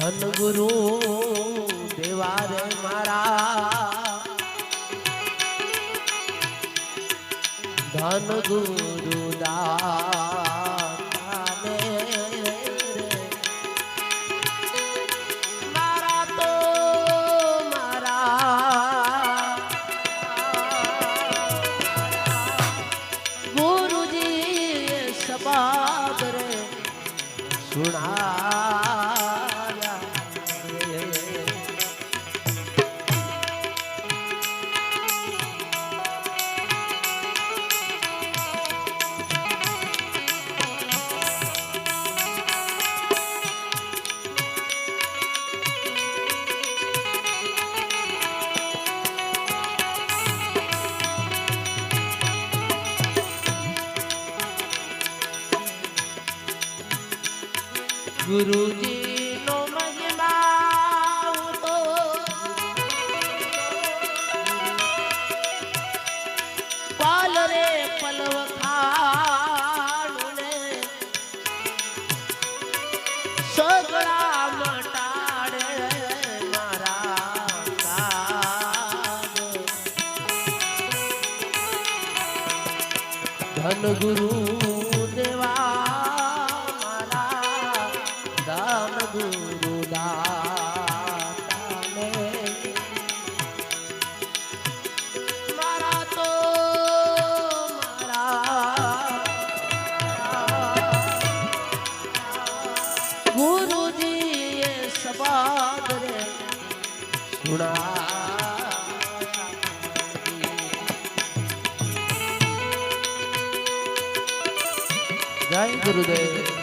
ધન ગુરુ દેવારે મારા. ધન ગુરુ દાતાને ધન જય ગુરુદેવ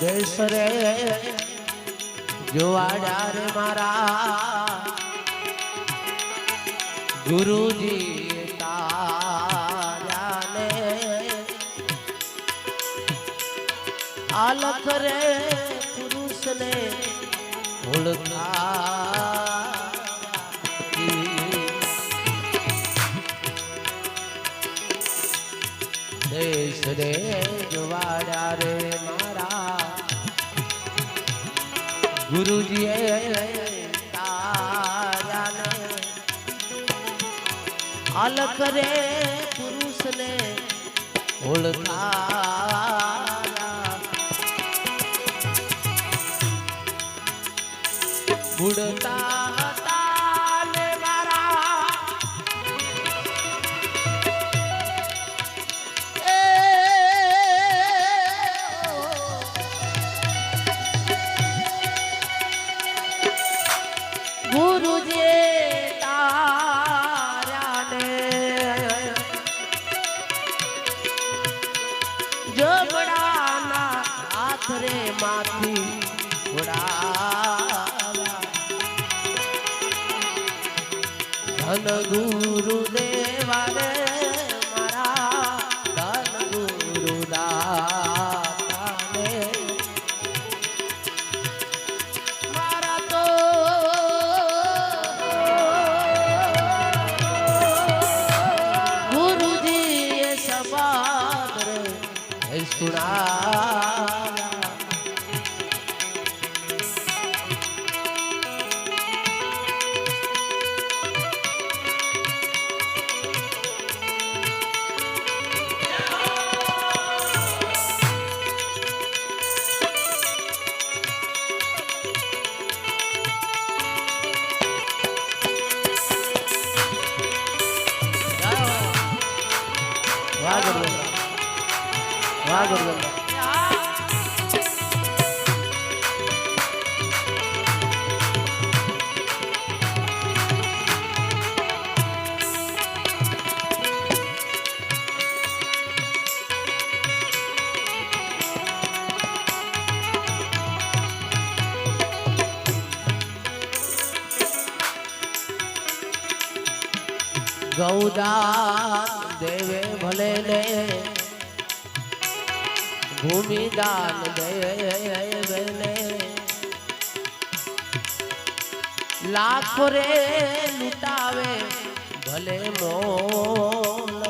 દેશ રે જોવાડા રે મારા ગુરુજી તારાને આલખ રે પુરુષને ઓળખા દેશ રે તાર્યાને અલખ રે પુરુષને ઓળખા બુડતા જબડાના હાથ રે માથી ધન ગુરુ દેવા ગૌદાન દેવે ભલે લે ભૂમિદાન દેવે લે લાખો રે લૂટાવે ભલે મોલ.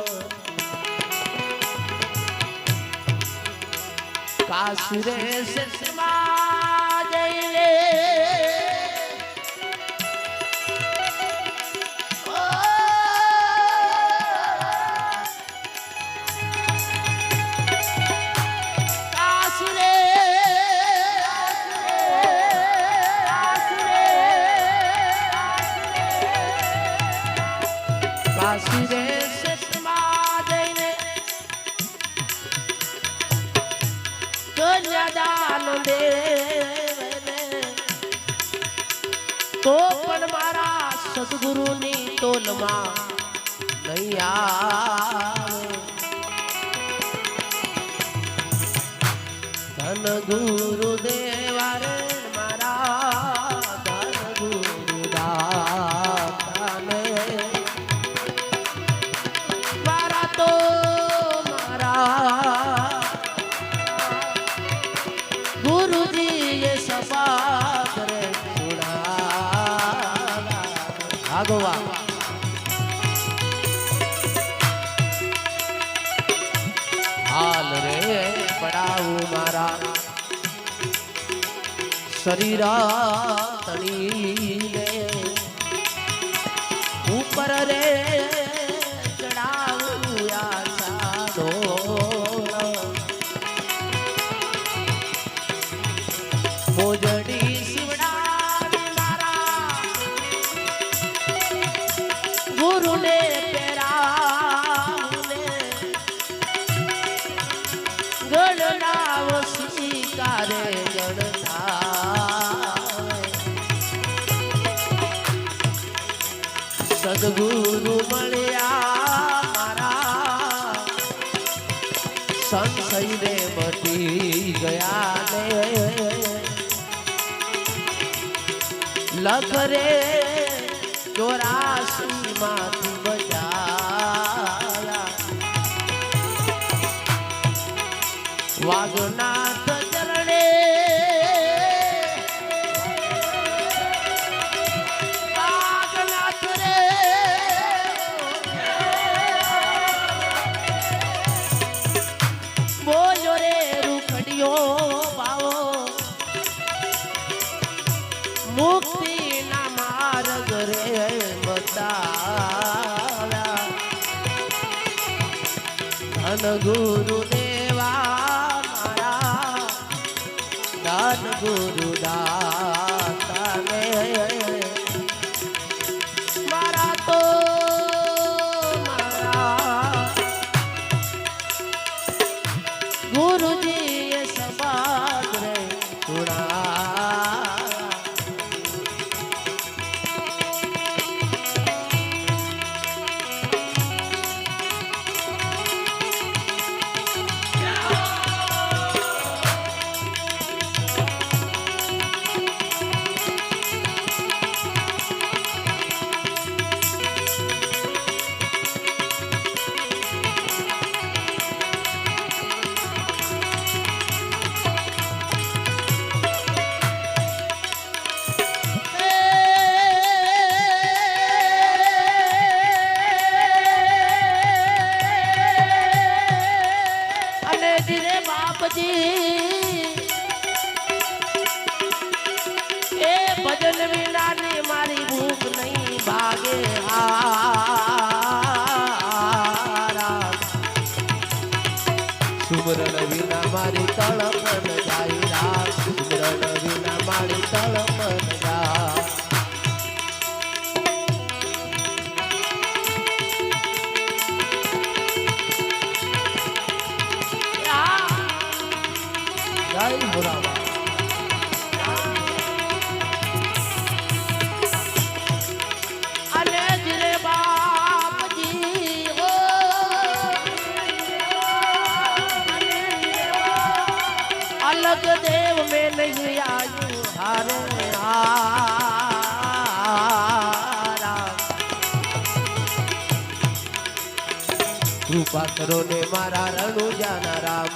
કાશ હીરા તળી લે. ઉપર રે મોજડી વાઘનાથ ચરણે વાઘનાથ રે બોલો રે રૂખડીઓ પાવો મુક્તિના માર્ગ રે બતા ધન ગુરુ গুরু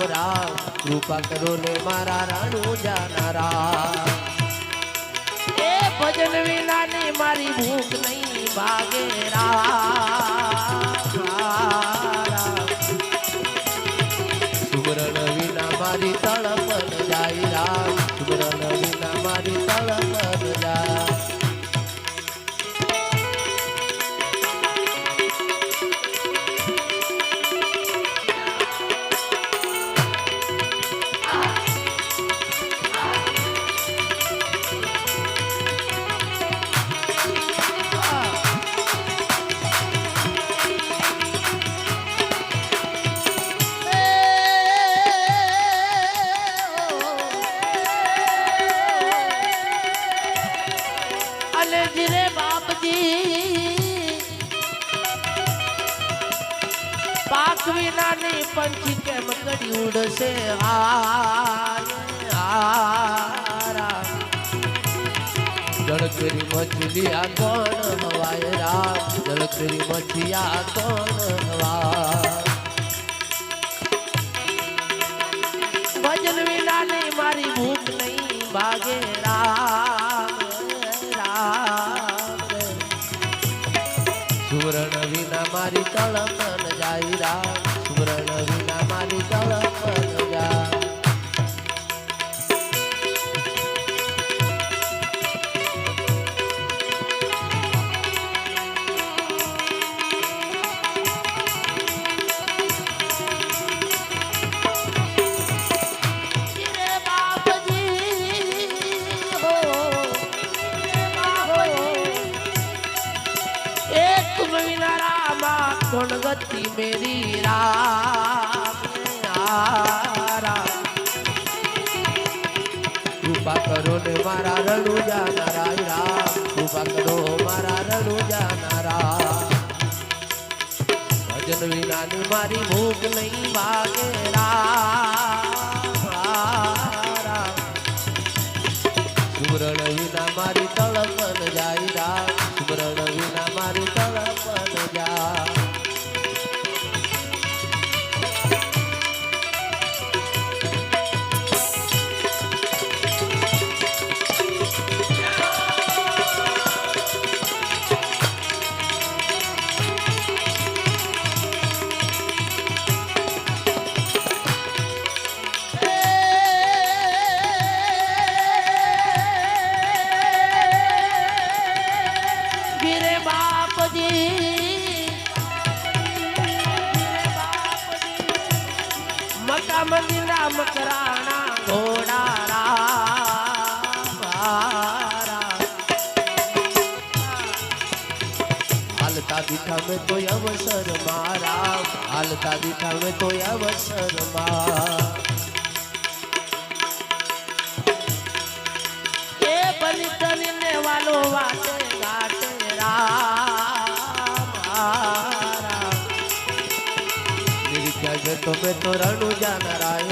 રામ કૃપા કરો ને મારા રાણુ જાનારા. એ ભજન વિનાની મારી ભૂખ નહીં ભાગે કડી ઉડશે હારા જળકરી મછલી આ કોણ હવાય રામ જળકરી મછલી આ કોણ હવાય ભજન વિનાની મારી ભૂખ નહીં ભાગે રામ રામ સુવર્ણ વિના મારી તળપન કૃપા કરો ને મારા રણુ જાનારા રામ કૃપા કરો મારા રણુ જાનારા ભજન વિનાની મારી ભૂખ નહીં ભાગે રામ. વિના મારી તળપન જાય. તને વાલો વાટે ઘાટે રામ. રામ નિર્ખ્યા મેં તો રણુ જાનરાય રામ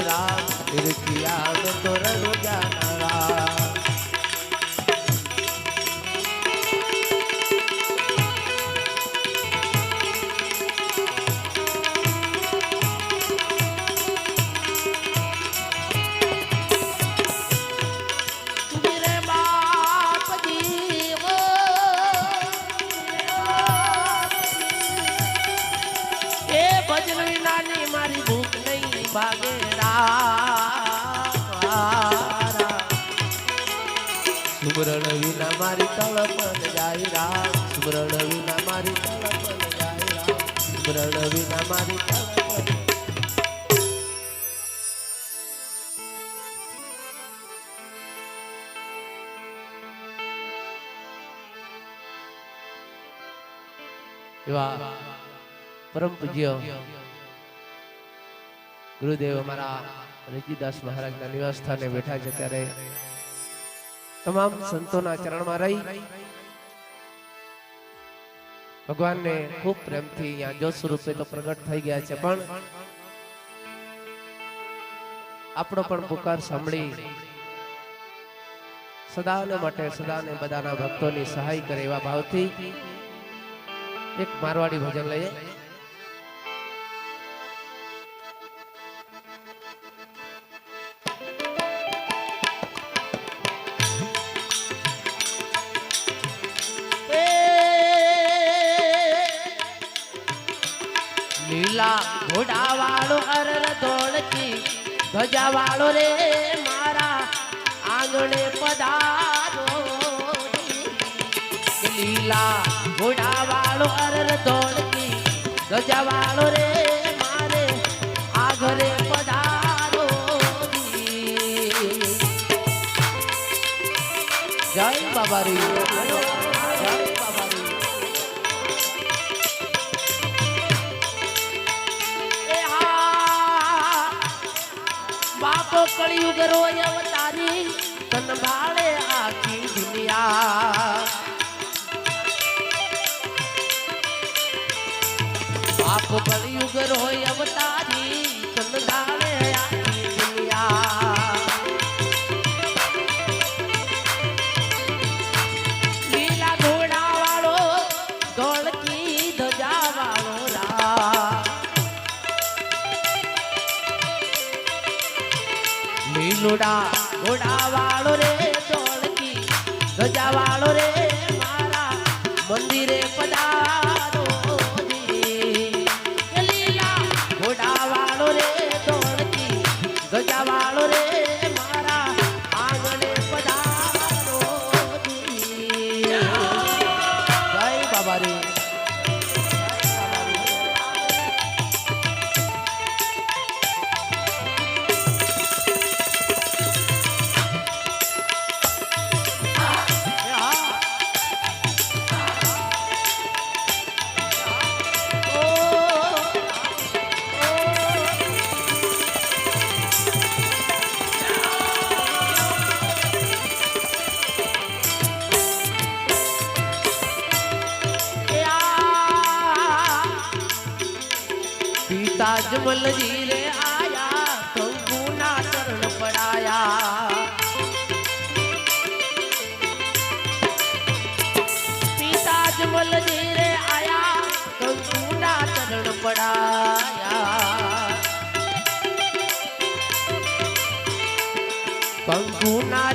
સુમરણ વિના મારી તળપન જાય રામ સુમરણ વિના મારી તળપન જાય રામ સુમરણ વિના મારી પરમ પૂજ્ય ગુરુદેવ અમારા રજીદાસ મહારાજના નિવાસ સ્થાને બેઠા છે ત્યારે તમામ સંતોના ચરણમાં રહી ભગવાનને ખૂબ પ્રેમથી અહીંયા જો સ્વરૂપે તો પ્રગટ થઈ ગયા છે, પણ આપણો પણ પુકાર સાંભળી સદાને માટે સદાને બધાના ભક્તોની સહાય કરે એવા ભાવથી એક મારવાડી ભજન લઈએ. ધજા વાળો રે મારા આંગણે પધારો. લીલા ઘોડાવાળો અરર ધોળકી ધજાવાળો રે મારે આ પધારો. જય બાબા રી. કળિયુગ રોય અવતારી તન ભાળે આખી દુનિયા. બાપ કળિયુગ રોય અવતારી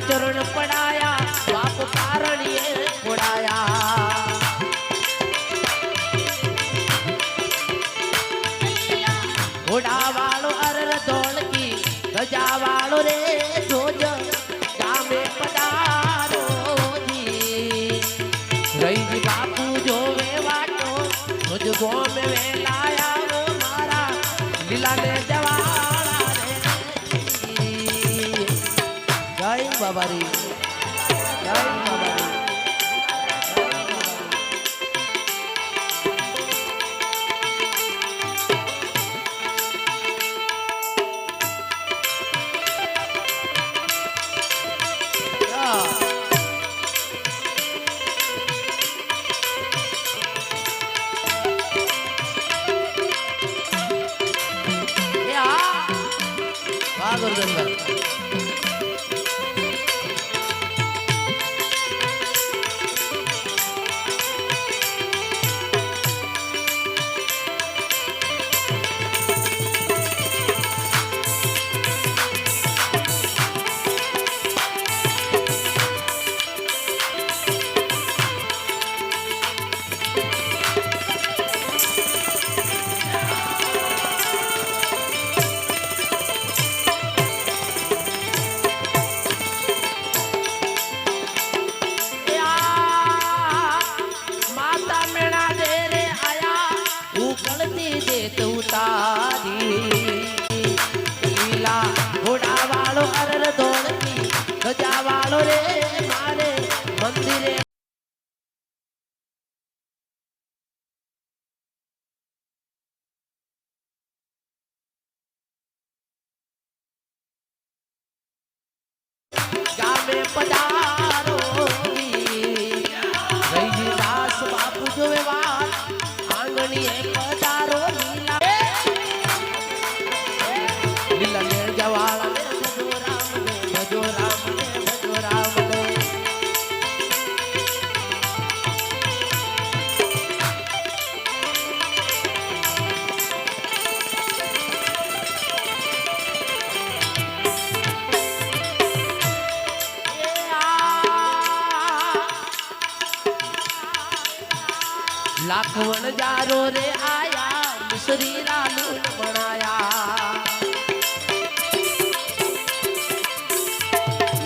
चरण पड़ाया बाप कारण ये उड़ाया उड़ा वालो अरर दौड़ की गजा वालो रे, जोज गामे पधारो जी। रही बापू जो वे वाटो मुझ गो में लाया वो मारा, लीला ने જય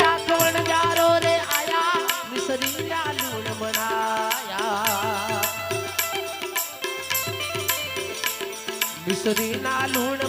લાખવણ જારો રે આયા મિસરી ના લૂણ બનાયા મિસરી ના લૂણ